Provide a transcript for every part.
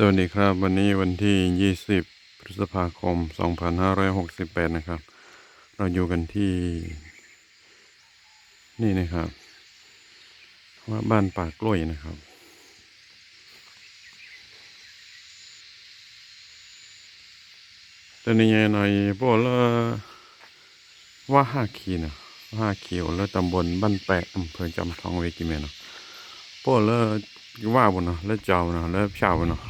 สวัสดีครับ วันนี้วันที่ 20 พฤษภาคม 2568 นะครับ เราอยู่กันที่ นี่นะครับ ว่าบ้านป่ากล้วยนะครับ ตอนนี้หน่อยพวกละว่าห้าขีนะว่าห้าขีแล้วตำบลบ้านแปะอำเภอจำทองเวกิเมนเนะพวกละว่าบนเนาะแล้วเจ้าเนาะแล้วชาวเนาะ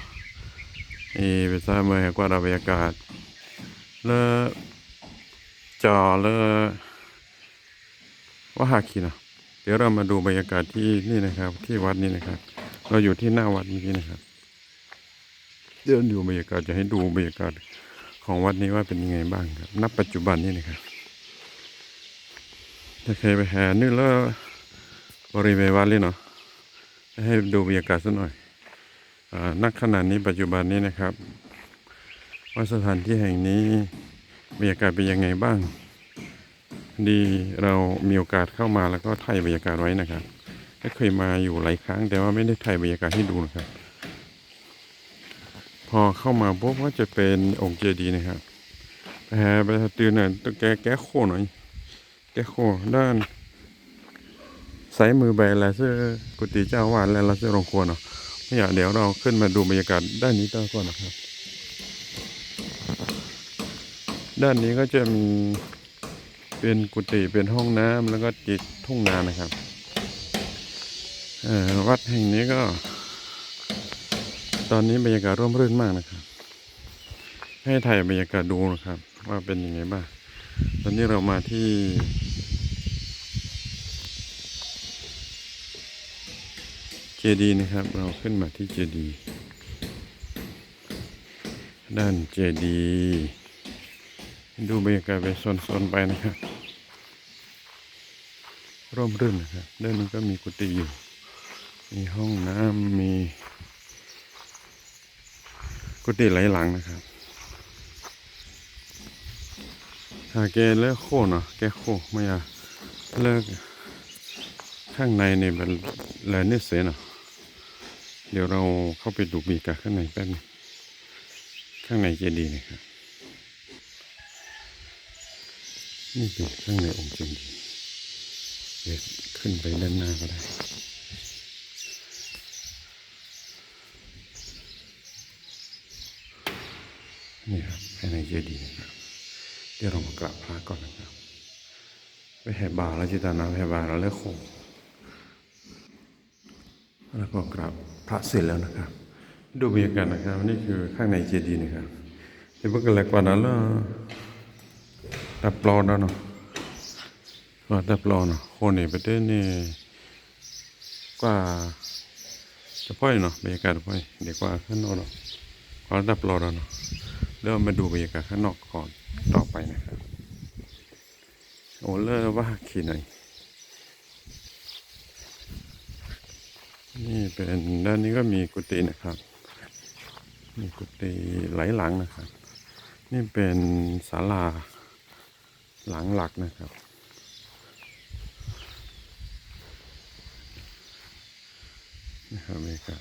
นี่เป็นสายเมืองกว่าบรรยากาศเลอจอเลอว่าหาคีนะเดี๋ยวเรามาดูบรรยากาศที่นี่นะครับ ที่วัดนี้นะครับ เราอยู่ที่หน้าวัดเมื่อกี้นะครับเดินอยู่บรรยากาศจะให้ดูบรรยากาศของวัดนี้ว่าเป็นยังไงบ้างครับณปัจจุบันนี้นะครับถ้าเคยไปหานี่แล้วบริเวณวัดเลยเนาะให้ดูบรรยากาศสักหน่อย นักขณะนี้ปัจจุบันนี้นะครับ ว่าสถานที่แห่งนี้บรรยากาศเป็นยังไงบ้าง ดีเรามีโอกาสเข้ามาแล้วก็ถ่ายบรรยากาศไว้นะครับ ก็เคยมาอยู่หลายครั้ง แต่ว่าไม่ได้ถ่ายบรรยากาศให้ดูนะครับ พอเข้ามาปุ๊บก็จะเป็นองค์เจดีย์นะครับไปหาไปตื่นหน่อยต้องแก้แก้โคหน่อย แก้โคด้านซ้ายมือไปลายเสื้อกุฏิเจ้าวาดและลายเสื้อโรงครัวเนาะ เนี่ยเดี๋ยวเราขึ้นมาดูบรรยากาศด้านนี้ต่อก่อนนะครับ ด้านนี้ก็จะมีเป็นกุฏิเป็นห้องน้ำแล้วก็ติดทุ่งนานะครับวัดแห่งนี้ก็ ตอนนี้บรรยากาศร่มรื่นมากนะครับ ให้ถ่ายบรรยากาศดูนะครับ ว่าเป็นยังไงบ้างตอนนี้เรามาที่ ดีย์นะครับ เราขึ้นมาที่เจดีย์ด้านเจดีย์ดูบรรยากาศไปโซนๆไปนะครับ ร่มรื่นนะครับด้านนี้ก็มีกุฏิอยู่ มีห้องน้ำมีกุฏิหลายหลังนะครับถ้าแกเลิกโค่เนาะแกโคไม่อยากเลิกข้างในเนี่ยเป็นแลนิสเซเนาะ เดี๋ยวเราเข้าไปดูบรรยากข้างในแป๊บนึงข้างในเจดีย์นะครับนี่เป็นข้างในองค์เจดีย์เดี๋ยวขึ้นไปด้านหน้าก็ได้นี่ครับภายในเจดีย์นะครับเดี๋ยวเรามากราบพระก่อนนะครับไปแห่บาแล้วจิตานาแห่บาแล้วเลิกโค แล้วก็กราบพระเสร็จแล้วนะครับ ดูบรรยากาศนะครับ นี่คือข้างในเจดีย์นะครับเดี๋ยวเพิ่งกันแหลกว่านั้นแล้วดับปลอดแล้วเนาะว่าดับปลอเนาะคนในประเทศนี่กว่าจะพ่อยเนาะบรรยากาศพ่อยเดี๋ยวกว่าข้างนอกเนาะกว่าดับปลอดแล้วเนาะเริ่มมาดูบรรยากาศข้างนอกก่อนต่อไปนะครับโอ้เลอว่าขี่ไหนอย นี่เป็นด้านนี้ก็มีกุฏินะครับ มีกุฏิหลายหลังนะครับ นี่เป็นศาลาหลังหลักนะครับนะครับนี่ครับ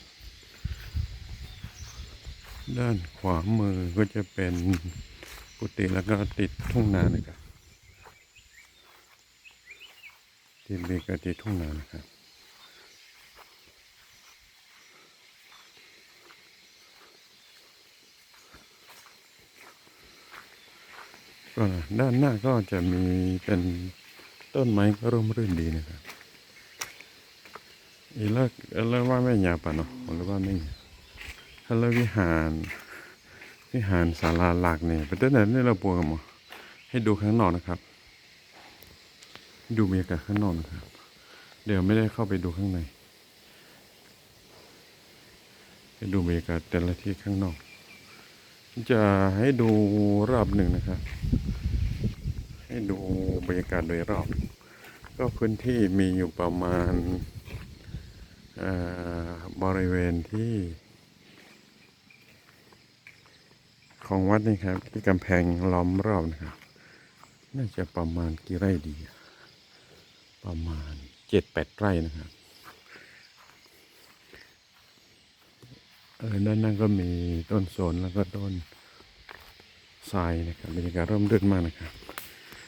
ด้านขวามือก็จะเป็นกุฏิแล้วก็ติดทุ่งนานะครับติดเบกติดทุ่งนานะครับ ก็ด้านหน้าก็จะมีเป็นต้นไม้ก็ร่มรื่นดีนะครับอีเลิกเลิกว่าไม่หยาบปะเนาะหรือว่าไม่หยาบถ้าเลิกวิหารวิหารศาลาหลักเนี่ยเป็นต้นไหนนี่เราปวดกันมดให้ดูข้างนอกนะครับ ดูบรรยากาศข้างนอกนะครับ เดี๋ยวไม่ได้เข้าไปดูข้างในให้ดูบรรยากาศแต่ละที่ข้างนอก จะให้ดูรอบหนึ่งนะครับ ให้ดูบรรยากาศโดยรอบ ก็พื้นที่มีอยู่ประมาณเอ่อบริเวณที่ ของวัดนี่ครับ ที่กำแพงล้อมรอบนะครับ น่าจะประมาณกี่ไร่ดี ประมาณเจ็ดแปดไร่นะครับ เออด้านนั้นก็มีต้นสนแล้วก็ต้นทรายนะครับบรรยากาศร่มรื่นมากนะครับ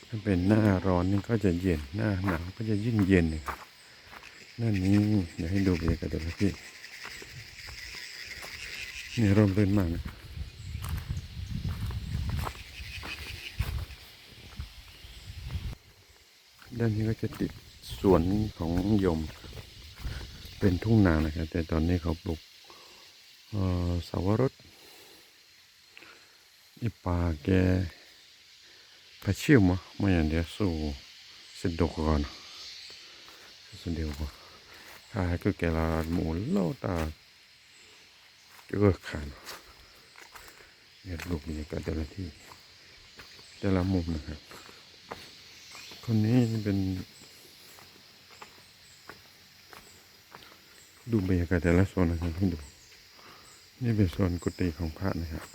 ถ้าเป็นหน้าร้อนนี่ก็จะเย็นหน้าหนาวก็จะยิ่งเย็นนะครับนั่นนี้เดี๋ยวให้ดูบรรยากาศเดี๋ยวนะพี่นี่ร่มรื่นมากนะด้านนี้ก็จะติดสวนของโยม เป็นทุ่งนานะครับ แต่ตอนนี้เขาปลูก สาวรสอีป่าแกพาชิวมะไม่อย่างเดียวสู้สิดกก่อนสุดเดียวก่อาคือแกลาหมูโลตาเกือขันเนี่ยลูกบรรยากาศแต่ละที่แต่ละมุมนะครับ คนนี้เป็นดูบรรยากาศแต่ละโซนนะครับให้ดู นี่เป็นโซนกุฏิของพระนะครับ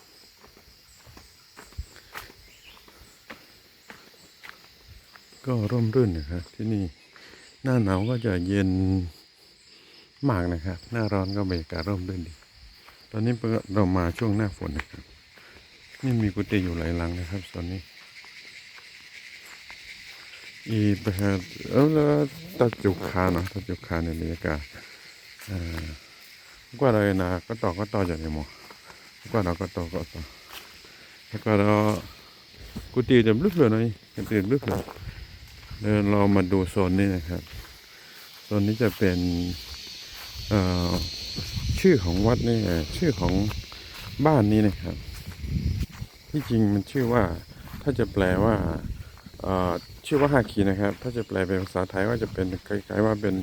ก็ร่มรื่นนะครับที่นี่หน้าหนาวก็จะเย็นมากนะครับ หน้าร้อนก็บรรยากาศร่มรื่นดี ตอนนี้เรามาช่วงหน้าฝนนะครับ นี่มีกุฏิอยู่หลายหลังนะครับ ตอนนี้ อีแบบเออแล้วตัดจุกคาเนาะตัดจุกคาในบรรยากาศอ่า กว่าเลยนะก็ต่อก็ต่อจากไหนหมอกว่าเราก็ต่อก็ต่อแล้วก็เรากุฏิจะลึกเลยหน่อยกุฏิลึกเลยเดินเรามาดูโซนนี้นะครับ โซนนี้จะเป็นชื่อของวัดนี่ชื่อของบ้านนี้นะครับ ที่จริงมันชื่อว่าถ้าจะแปลว่าชื่อว่าฮาคีนะครับ ถ้าจะแปลเป็นภาษาไทยว่าจะเป็นคล้ายๆว่าเป็น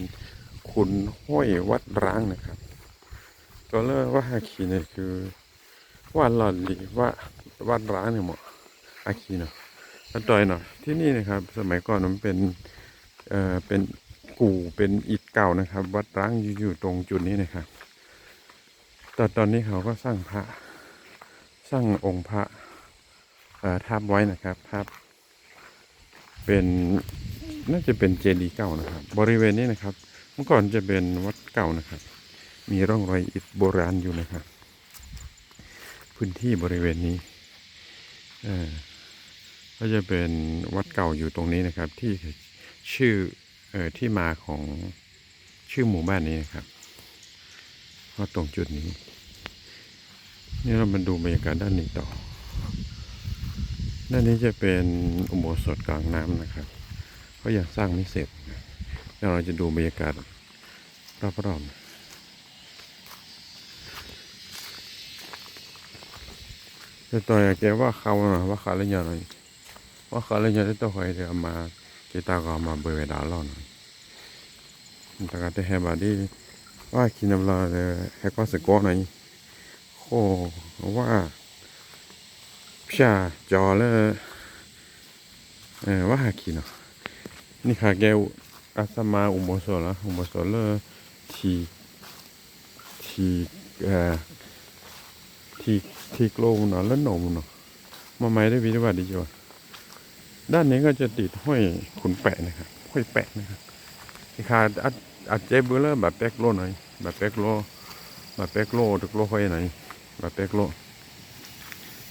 ขุนห้วยวัดร้างนะครับ ตัวเลือกว่าฮาคีเนี่ยคือว่าหลอดหลีว่าวัดร้างเนี่ยหมดฮาคีเนาะมาต่อยหน่อยที่นี่นะครับ สมัยก่อนมันเป็นเอ่อเป็นกู่เป็นอิฐเก่านะครับ วัดร้างอยู่อยู่ตรงจุดนี้นะครับแต่ตอนนี้เขาก็สร้างพระสร้างองค์พระเอ่อทับไว้นะครับทับเป็นน่าจะเป็นเจดีย์เก่านะครับ บริเวณนี้นะครับ เมื่อก่อนจะเป็นวัดเก่านะครับ มีร่องรอยอิฐโบราณอยู่นะครับ พื้นที่บริเวณนี้ก็จะเป็นวัดเก่าอยู่ตรงนี้นะครับ ที่ชื่อเอ่อที่มาของชื่อหมู่บ้านนี้นะครับก็ตรงจุดนี้ นี่เรามาดูบรรยากาศด้านนี้ต่อ ด้านนี้จะเป็นอุโบสถกลางน้ำนะครับ ก็ยังสร้างไม่เสร็จเดี๋ยวเราจะดูบรรยากาศรอบๆ แต่ต่อยแกว่าเขาหน่อยว่าเขาเล่นยังไงว่าเขาเล่นยังได้ตัวใครเดี๋ยวมากีตาก็มาเบอร์ดาล่อนแต่ก็จะให้บาดีว่าคิดนำเราเลยให้ก็สกอหน่อยโคว่าพี่าจอเลยเออว่าหาคิดเนาะนี่ค่ะแกอาสมาอุโบสถล้วอุโบสถเลยทีทีเอ่อ ทีทีโกลมเนาะแล้วหนมเนาะมาไม่ได้วิธีว่าดีจ้ะด้านนี้ก็จะติดห้อยขุนแปะนะครับ ห้อยแปะนะครับที่ขาอัดอัดเจ็บเบอร์เลอร์แบบแป๊กโลหน่อยแบบแป๊กโลแบบแป๊กโลตึกโลห้อยไหนแบบแป๊กโล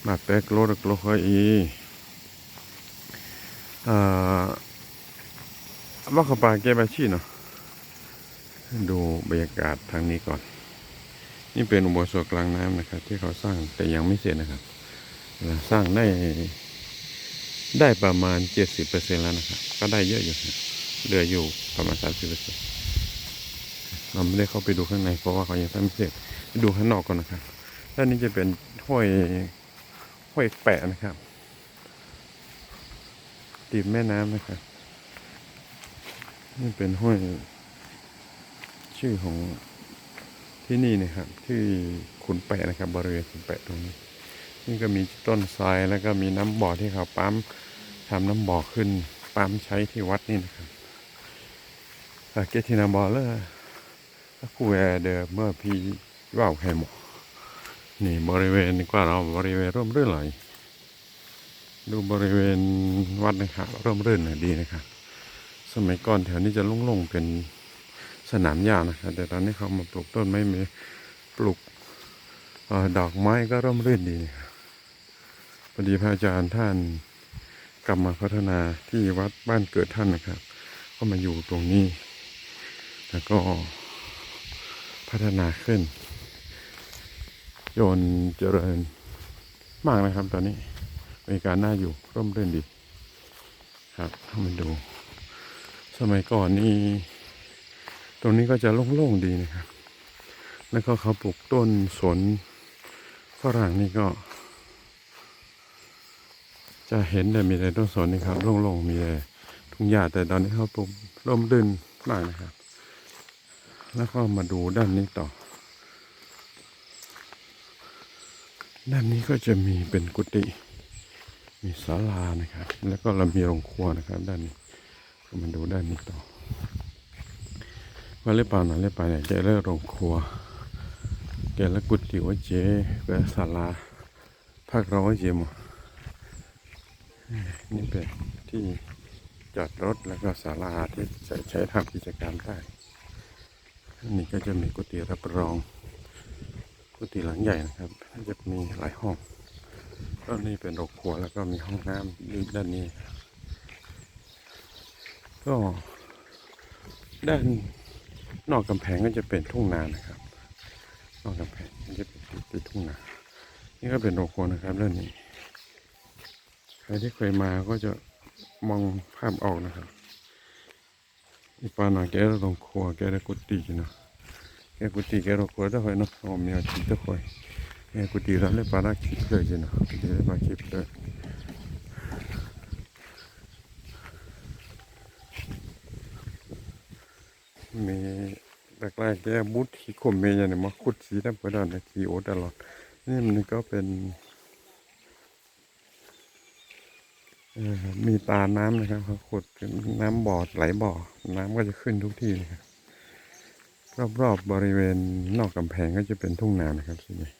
แบบแป๊กโลตึกโลห้อยอีอ่าว่าขาปาแกบาชีเนาะดูบรรยากาศทางนี้ก่อน นี่เป็นอุโบสถกลางน้ำนะครับ ที่เขาสร้างแต่ยังไม่เสร็จนะครับ สร้างได้ได้ประมาณเจ็ดสิบเปอร์เซ็นแล้วนะครับ ก็ได้เยอะอยู่เหลืออยู่ประมาณสามสิบเปอร์เซ็นเราไม่ได้เข้าไปดูข้างในเพราะว่าเขายังทำไม่เสร็จไปดูข้างนอกก่อนนะครับด้านนี้จะเป็นห้วยห้วยแปะนะครับติดแม่น้ำนะครับ นี่เป็นห้วยชื่อของ ที่นี่นะครับที่ขุนแปะนะครับ บริเวณขุนแปะตรงนี้ นี่ก็มีต้นทรายแล้วก็มีน้ำบ่อที่เขาปั๊มทำน้ำบ่อขึ้นปั๊มใช้ที่วัดนี่นะครับอาเกตินาบอลเลอร์กูแอเดอเมื่อพี่ว่าวแค่หมนี่บริเวณกว่าเราบริเวณร่มรื่นไหลดูบริเวณวัดนะครับร่มรื่นดีนะครับสมัยก่อนแถวนี้จะโล่งๆเป็น สนามหญ้านะครับแต่ตอนนี้เขามาปลูกต้นไม้เมปลูกออดอกไม้ก็ร่มรื่นดีพอดีพระอาจารย์ท่านกลับมาพัฒนาที่วัดบ้านเกิดท่านนะครับ ก็มาอยู่ตรงนี้ แล้วก็พัฒนาขึ้น โยนเจริญมากนะครับ ตอนนี้บรรยากาศน่าอยู่ร่มรื่นดี ครับถ้ามาดู สมัยก่อนนี่ ตรงนี้ก็จะโล่งๆดีนะครับ แล้วก็เขาปลูกต้นสนฝรั่งนี่ก็ จะเห็นแต่มีแต่ต้นสนนี่ครับโล่งๆมีแต่ทุ่งหญ้าแต่ตอนนี้เขาปลูกร่มรื่นมากนะครับ แล้วก็มาดูด้านนี้ต่อ ด้านนี้ก็จะมีเป็นกุฏิมีศาลานะครับ แล้วก็เรามีโรงครัวนะครับ ด้านนี้ก็มาดูด้านนี้ต่อ ว่าเล่ป่าหน่อยเล่ป่าเนี่ยจะเลิกโรงครัวแกละกุฏิว่าเจก็ศาลาภาคราว่าเจหมดนี่เป็นที่จอดรถแล้วก็ศาลาที่ใช้ทำกิจกรรมได้นนี้ก็จะมีกุฏิรับรอง กุฏิหลังใหญ่นะครับจะมีหลายห้องก็นี่เป็นโรงครัวแล้วก็มีห้องน้ำด้านนี้ ก็ด้าน นอกกำแพงก็จะเป็นทุ่งนานะครับ นอกกำแพงก็จะเป็นทุ่งนา นี่ก็เป็นโรงครัวนะครับด้านนี้ ใครที่เคยมาก็จะมองภาพออกนะครับอีปานาแกโรงครัวแกได้กุฏิเนาะแกกุฏิแกโรงครัวต้องคอยเนาะอ๋อมีอาชีพต้องคอย Eh, kuti rale para kipre jena. Kuti rale para มีแรกๆแกมุดที่คมเมย์เนี่ยมาขุดสีน้ำกระดานในทีโอตลอดนี่มันก็เป็นมีตาน้ำนะครับเขาขุดน้ำบ่อไหลบ่อ น้ำก็จะขึ้นทุกที่นะครับรอบๆบริเวณนอกกำแพงก็จะเป็นทุ่งนานะครับส่วนใหญ่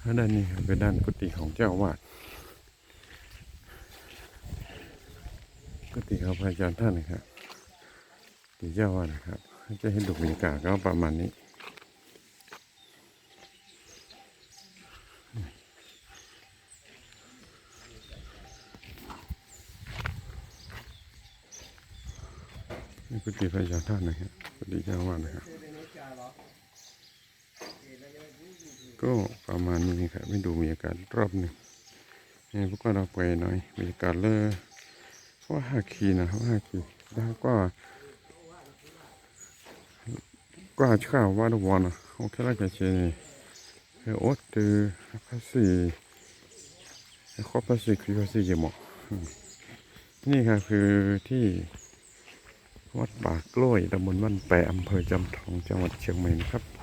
แล้วด้านนี้ครับเป็นด้านกุฏิของเจ้าวาดกุฏิของพระอาจารย์ท่านนะครับ กุฏิเจ้าอาวาดนะครับ จะให้ดูบรรยากาศก็ประมาณนี้นี่กุฏิพระอาจารย์ท่านนะครับกุฏิเจ้าวาดนะครับ ก็ประมาณนี้ครับไม่ดูบรรยากาศรอบหนึงนี่พวกเราไปหน่อยบรรยากาศเลยว่าห้าคีนะว่าห้าคีแล้วก็ ก็ข้าวว่าดวันโอเคแล้วก็เชนี่เออโอ๊ตตือภาษีข้อภาษีคือภาษีเยอะหมดอืมนี่ค่ะคือที่วัดป่ากล้วยตำบลบ้านแปะอำเภอจำทองจังหวัดเชียงใหม่ครับ